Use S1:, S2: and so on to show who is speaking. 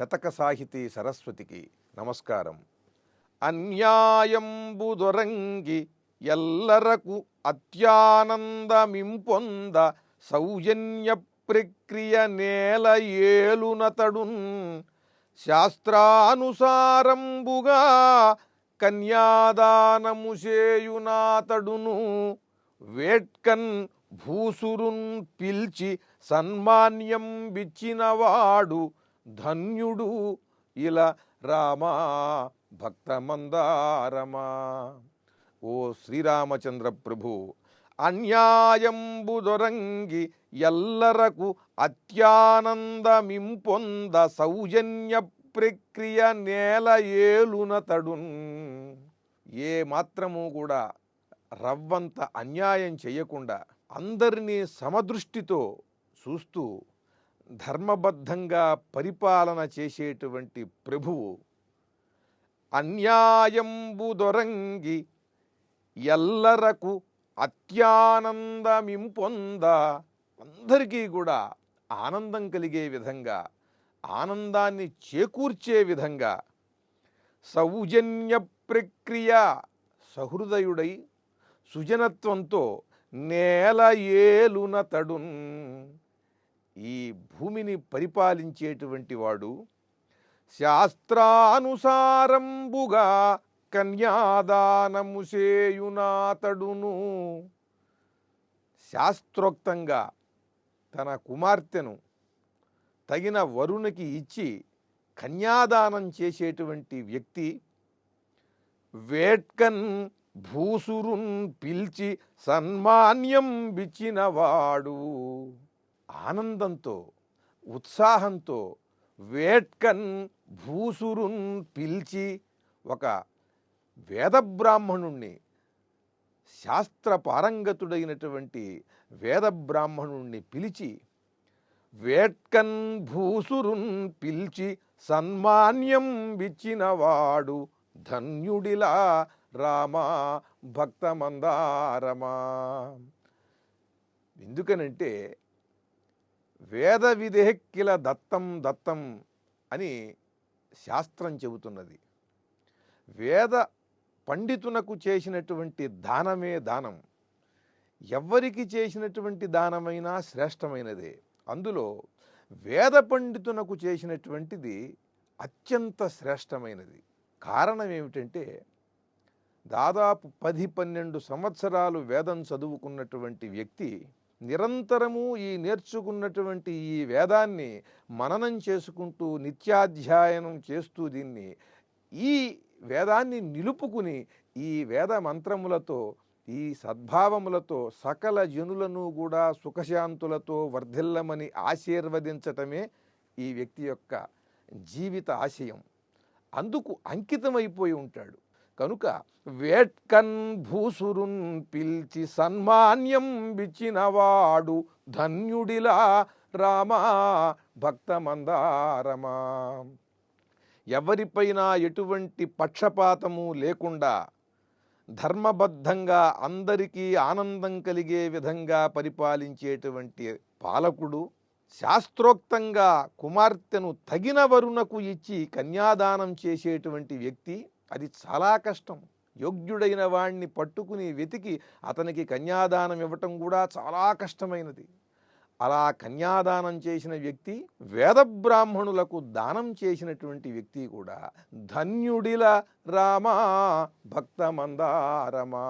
S1: శతక సాహితీ సరస్వతికి నమస్కారం. అన్యాయంబుదొరంగి ఎల్లరకు అత్యానందమింపొంద సౌజన్య ప్రక్రియ నేల ఏలునతడున్ శాస్త్రానుసారంబుగా కన్యాదానము చేయునాతడును. వేట్కన్ భూసురున్ పిల్చి సన్మాన్యం బిచ్చినవాడు ధన్యుడు ఇలా రామా భక్తమందారమా. ఓ శ్రీరామచంద్ర ప్రభు అన్యాయంబు దొరంగి ఎల్లరకు అత్యానందమింపొంద సౌజన్య ప్రక్రియ నేల ఏలునతడున్ ఏ మాత్రము కూడా రవ్వంత అన్యాయం చేయకుండా అందరినీ సమదృష్టితో చూస్తూ ధర్మబద్ధంగా పరిపాలన చేసేటువంటి ప్రభువు అన్యాయంబుదొరంగి ఎల్లరకు అత్యానందమింపొంద అందరికీ కూడా ఆనందం కలిగే విధంగా ఆనందాన్ని చేకూర్చే విధంగా సౌజన్య ప్రక్రియ సహృదయుడై సుజనత్వంతో నేల ఏలున తడున్ ఈ భూమిని పరిపాలించేటువంటి వాడు శాస్త్రానుసారంబుగా కన్యాదానము చేయునాతడును. శాస్త్రోక్తంగా తన కుమార్తెను తగిన వరునికి ఇచ్చి కన్యాదానం చేసేటువంటి వ్యక్తి వేట్కన్ భూసురున్ పిలిచి సన్మాన్యం బిచ్చినవాడు ఆనందంతో ఉత్సాహంతో వేట్కన్ భూసురున్ పిలిచి ఒక వేదబ్రాహ్మణుణ్ణి శాస్త్ర పారంగతుడైనటువంటి వేదబ్రాహ్మణుణ్ణి పిలిచి వేట్కన్ భూసురున్ పిలిచి సన్మాన్యం విచ్చినవాడు ధన్యుడిలా రామా భక్తమందారమా. ఎందుకనంటే వేద విధేక్కిల దత్తం దత్తం అని శాస్త్రం చెబుతున్నది. వేద పండితునకు చేసినటువంటి దానమే దానం. ఎవ్వరికి చేసినటువంటి దానమైనా శ్రేష్టమైనదే. అందులో వేద పండితునకు చేసినటువంటిది అత్యంత శ్రేష్టమైనది. కారణం ఏమిటంటే దాదాపు పది పన్నెండు సంవత్సరాలు వేదం చదువుకున్నటువంటి వ్యక్తి నిరంతరము ఈ నేర్చుకున్నటువంటి ఈ వేదాన్ని మననం చేసుకుంటూ నిత్యాధ్యాయనం చేస్తూ దీన్ని ఈ వేదాన్ని నిలుపుకుని ఈ వేద మంత్రములతో ఈ సద్భావములతో సకల జనులను కూడా సుఖశాంతులతో వర్ధిల్లమని ఆశీర్వదించటమే ఈ వ్యక్తి యొక్క జీవిత ఆశయం. అందుకు అంకితమైపోయి ఉంటాడు. కనుక వేట్కన్ భూసురున్ పిల్చి సన్మాన్యం బిచ్చినవాడు ధన్యుడిలా రామా భక్తమందారమా. ఎవరిపైనా ఎటువంటి పక్షపాతము లేకుండా ధర్మబద్ధంగా అందరికీ ఆనందం కలిగే విధంగా పరిపాలించేటువంటి పాలకుడు శాస్త్రోక్తంగా కుమార్తెను తగిన వరుణకు ఇచ్చి కన్యాదానం చేసేటువంటి వ్యక్తి అది చాలా కష్టం. యోగ్యుడైన వాణ్ణి పట్టుకుని వెతికి అతనికి కన్యాదానం ఇవ్వటం కూడా చాలా కష్టమైనది. అలా కన్యాదానం చేసిన వ్యక్తి వేద బ్రాహ్మణులకు దానం చేసినటువంటి వ్యక్తి కూడా ధన్యుడిల రామా భక్తమందారమా.